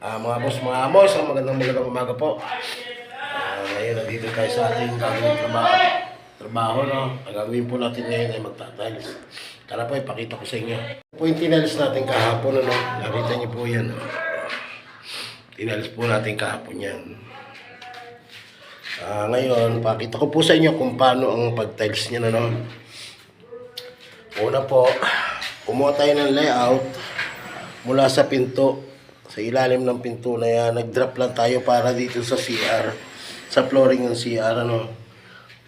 Ah, mga boss, mga amos, ang magandang magandang umaga po. Ah, ngayon, nandito tayo sa ating gagawin trabaho. Trabaho, no? Ang gagawin po natin ngayon ay magtatiles. Tara po, ipakita ko sa inyo. Po yung tinalis natin kahapon, ano? Nakita niyo po yan, no? Tinalis po natin kahapon yan. Ah, ngayon, pakita ko po sa inyo kung paano ang pag-tiles niya, no? Una po, kumuha tayo ng layout mula sa pinto. Sa ilalim ng pinto na yan, nag-drop lang tayo para dito sa CR. Sa flooring ng CR, ano.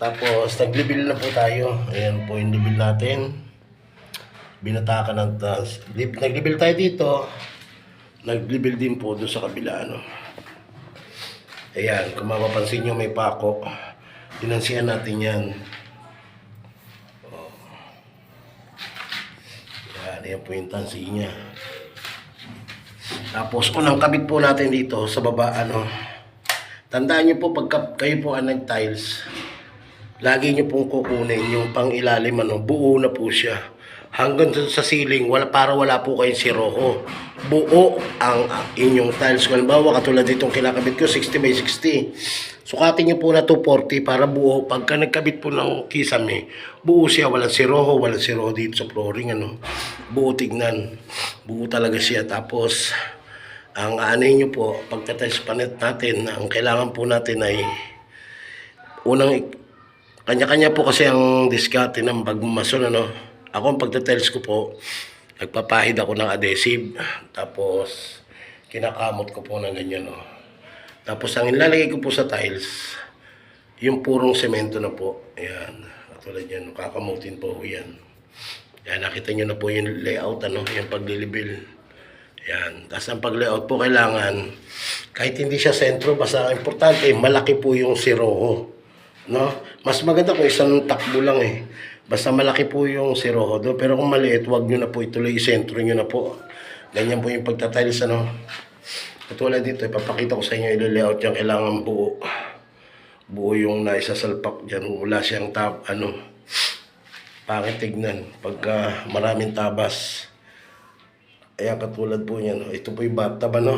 Tapos, nag-level na po tayo. Ayan po yung level natin. Binatakan ng taas. Nag-level tayo dito. Nag-level din po doon sa kabila, ano. Ayan, kung mapapansin nyo may pako. Pinansiyan natin yan. Yan, yan po yung tansi niya. Tapos, unang kabit po natin dito sa baba, ano. Tandaan nyo po, pagka kayo po ang nag-tiles, lagi nyo pong kukunin yung pang ilalim, ano, buo na po siya. Hanggang sa ceiling, wala, para wala po kayong siroho. Buo ang inyong tiles. Halimbawa, katulad ditong kinakabit ko, 60 by 60. Sukatin nyo po na 240 para buo. Pagka nagkabit po ng kisame, buo siya. Walang siroho, walang siroho dito sa flooring. Ano. Buo tignan. Buo talaga siya. Tapos, ang aanay nyo po, pagka-tiles panet natin, ang kailangan po natin ay unang kanya-kanya po kasi ang diskarte ng pagmamason ano. Ako ang pagtatiles ko po, nagpapahid ako ng adhesive, tapos kinakamot ko po ng ganyan no. Tapos ang ilalagay ko po sa tiles, yung purong semento na po. Ayan, katulad yan, kakamutin po yan. Yan, nakita nyo na po yung layout, ano, yung paglilibil. Yan. Tapos ang pag-layout po kailangan, kahit hindi siya sentro, basta importante, malaki po yung siroho. No? Mas maganda kung isang takbo lang eh. Basta malaki po yung siroho do. Pero kung maliit, wag nyo na po ituloy, isentro nyo na po. Ganyan po yung pagtatiles, ano. Katulad dito, ipapakita ko sa inyo ilo-layout yan. Kailangan buo. Buo yung naisasalpak dyan. Wala siyang tab, ano. Pangit tignan. Pagka maraming tabas. Ayan, katulad po niyan. Ito po yung bathtub, ano.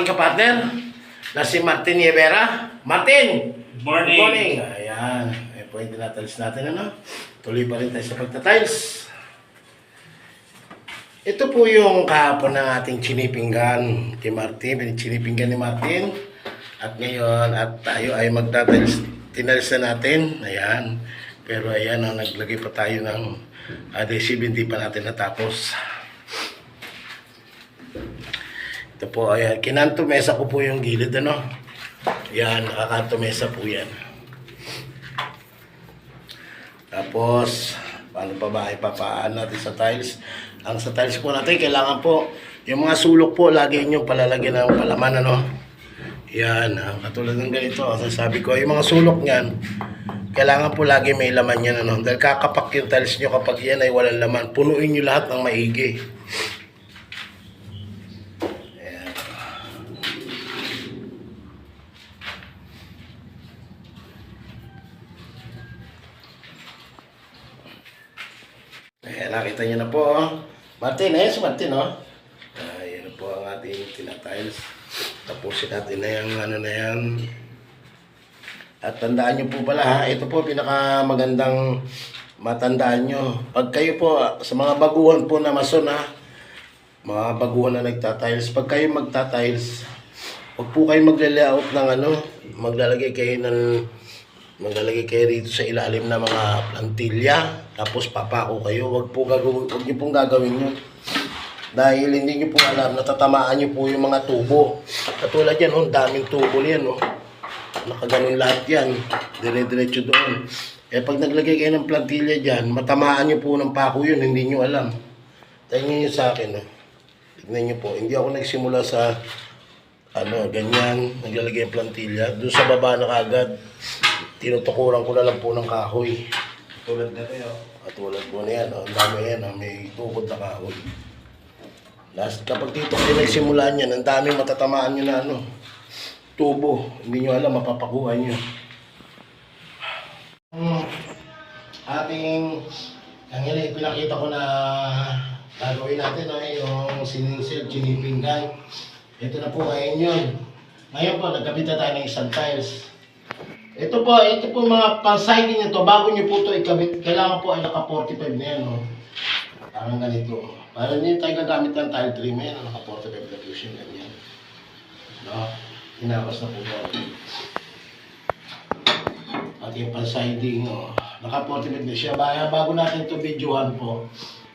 Aking kapartner na si Martin Rivera. Martin! Good morning. Good morning. Ayan. Eh, pwede tinatiles natin ano. Tuloy pa rin tayo sa pagtatiles. Ito po yung kahapon ng ating chinipinggan kay Martin. Chinipinggan ni Martin. At ngayon, at tayo ay magtatiles. Tinalis na natin. Ayan. Pero ayan, oh, naglagay pa tayo ng adhesive. Hindi pa natin natapos. Ito po, ayan. Kinanto mesa ko po yung gilid, ano? Yan, nakakanto mesa po yan. Tapos, paano pa ba ipapaan natin sa tiles? Ang sa tiles po natin, kailangan po, yung mga sulok po, lagi nyo palalagyan ng palaman, ano? Yan, ah, katulad ng ganito, sabi ko, yung mga sulok niyan, kailangan po lagi may laman yan, ano? Dahil kakapak yung tiles nyo kapag yan ay walang laman, punuin nyo lahat ng maigi. Nakita niyo na po. oh. Martin, eh, si Martin, oh. Ayan na po ang ating tinatiles. Tapusin natin na yung ano na yan. At tandaan nyo po pala ha, ito po pinakamagandang matandaan nyo. Pag kayo po, ah, sa mga baguhan po na mason ha, mga baguhan na nagtatiles, pag kayo magtatiles, huwag po kayo magle-layout ng ano, maglalagay kayo ng maglalagay kayo rito sa ilalim ng mga plantilya, tapos papako kayo, wag po gagawin, wag niyo pong gagawin yun. Dahil hindi niyo po alam, natatamaan niyo po yung mga tubo. Katulad yan, oh, daming tubo yan, oh. Nakaganon lahat yan, dire-diretso doon. Eh pag naglagay kayo ng plantilya dyan, matamaan niyo po ng pako yun, hindi niyo alam. Tingnan niyo sa akin, oh. Tignan niyo po, hindi ako nagsimula sa ano, ganyan, naglalagay ng plantilla. Doon sa baba na kagad, tinutukuran ko na lang po ng kahoy. Tulad na tayo. At tulad po na yan, oh, ang dami yan, oh, may tukod na kahoy. Last, kapag dito kayo nagsimula niyan, ang daming matatamaan nyo na ano, tubo. Hindi nyo alam, mapapakuha nyo. Hmm, ating, ang yun, pinakita ko na gagawin natin, no, yung siningsil, chinipinggan. Ito na po ngayon yun. Ngayon po, nagkabit na tayo ng isang tiles. Ito po, ito po mga pang-siding nito, bago nyo po ito ikabit, kailangan po ay naka 45 na yan, no? Parang ganito. Para hindi tayo gagamit ng tile trim, yan, naka 45 na po siya, ganyan. No? Hinakas na po po. At yung pang-siding, no? Naka 45 na siya. Bago, bago natin ito videohan po,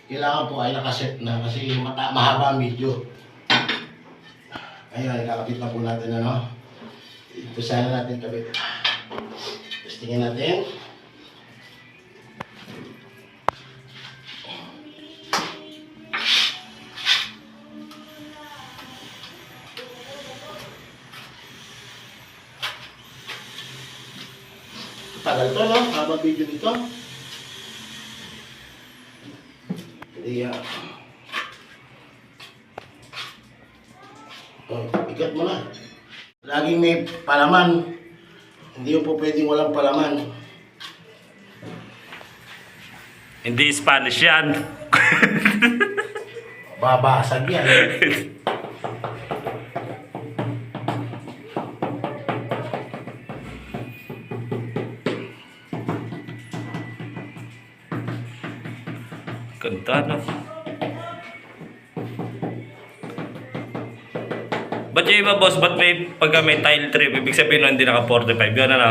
kailangan po ay nakaset na kasi mahaba ang video. Ayun, kakapit na po natin, ano? Ito sana natin kabit. Testingin natin. Tagal to, no? Habang video nito. Yeah. Ikat mo na. Laging may palaman. Hindi po pwedeng walang palaman. Hindi Spanish yan. Babasag yan. Ganda no. Ba't yung iba boss, ba't may pagka may tile trip, ibig sabihin nun hindi naka 45, yun ano?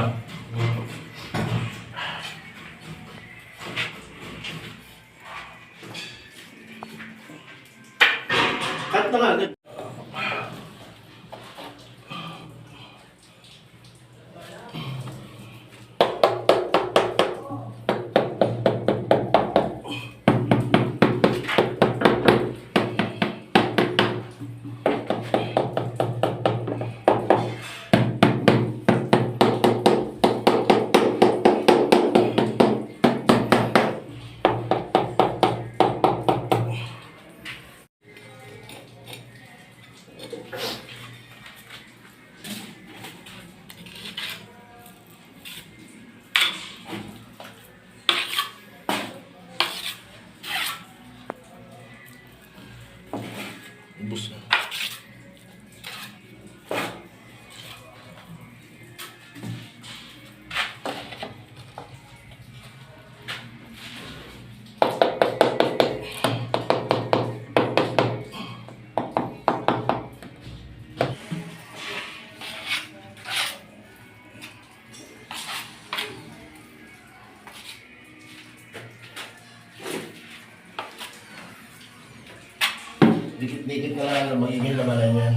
Dikit-dikit na lang na magiging labanan yan.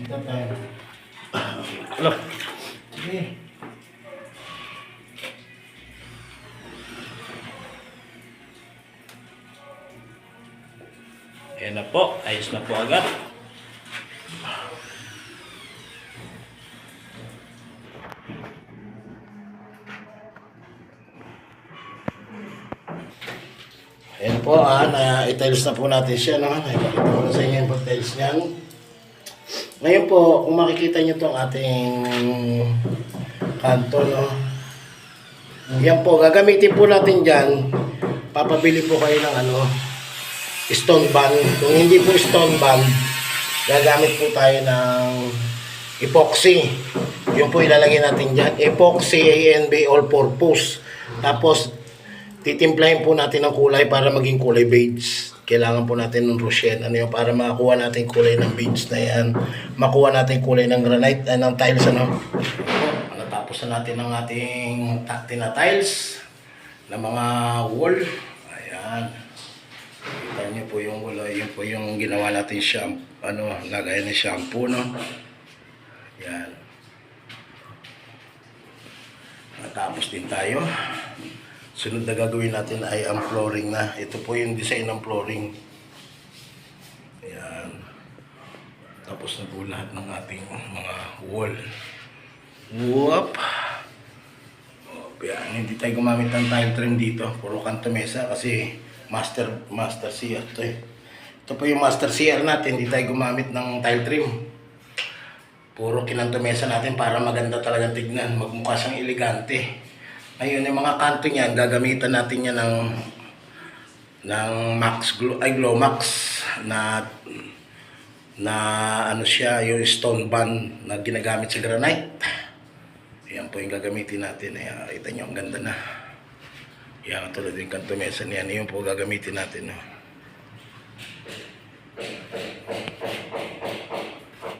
Dito tayo. Ano? Sige. Ayan na po, ayos na po agad. Po, ah, na i-tiles na po natin siya, no? Ipakita ko na sa inyo yung pag-tiles niyan. Ngayon po, kung makikita nyo itong ating kanto, no? Yan po, gagamitin po natin dyan. Papabili po kayo ng ano, stone band. Kung hindi po stone band, gagamit po tayo ng epoxy. Yung po ilalagay natin dyan. Epoxy ANB all purpose. Tapos, titimplahin po natin ng kulay para maging kulay beige. Kailangan po natin ng Roshen. Ano yun, para makakuha natin kulay ng beige na yan. Makuha natin kulay ng granite, eh, ng tiles, ano. Natapos na natin ang ating ta- tina-tiles na mga wall. Ayan. Kita niyo po yung wall, yun po yung ginawa natin shampoo, ano, lagay ng shampoo, no. Yan. Natapos din tayo. Sunod na gagawin natin ay ang flooring na. Ito po yung design ng flooring. Ayan. Tapos na po lahat ng ating mga wall. Whoop! Yan, hindi tayo gumamit ng tile trim dito. Puro kanto mesa kasi master master CR to eh. Ito po yung master CR natin. Hindi tayo gumamit ng tile trim. Puro kinanto mesa natin para maganda talaga tignan. Magmukha siyang elegante. Ngayon, yung mga kanto niyan, gagamitan natin yan ng ng Max Glow, ay Glow Max na na ano siya, yung stone band na ginagamit sa granite. Yan po yung gagamitin natin. Ayan, kita nyo, ang ganda na. Yan, tulad yung kanto mesa niyan. Yan po gagamitin natin. No?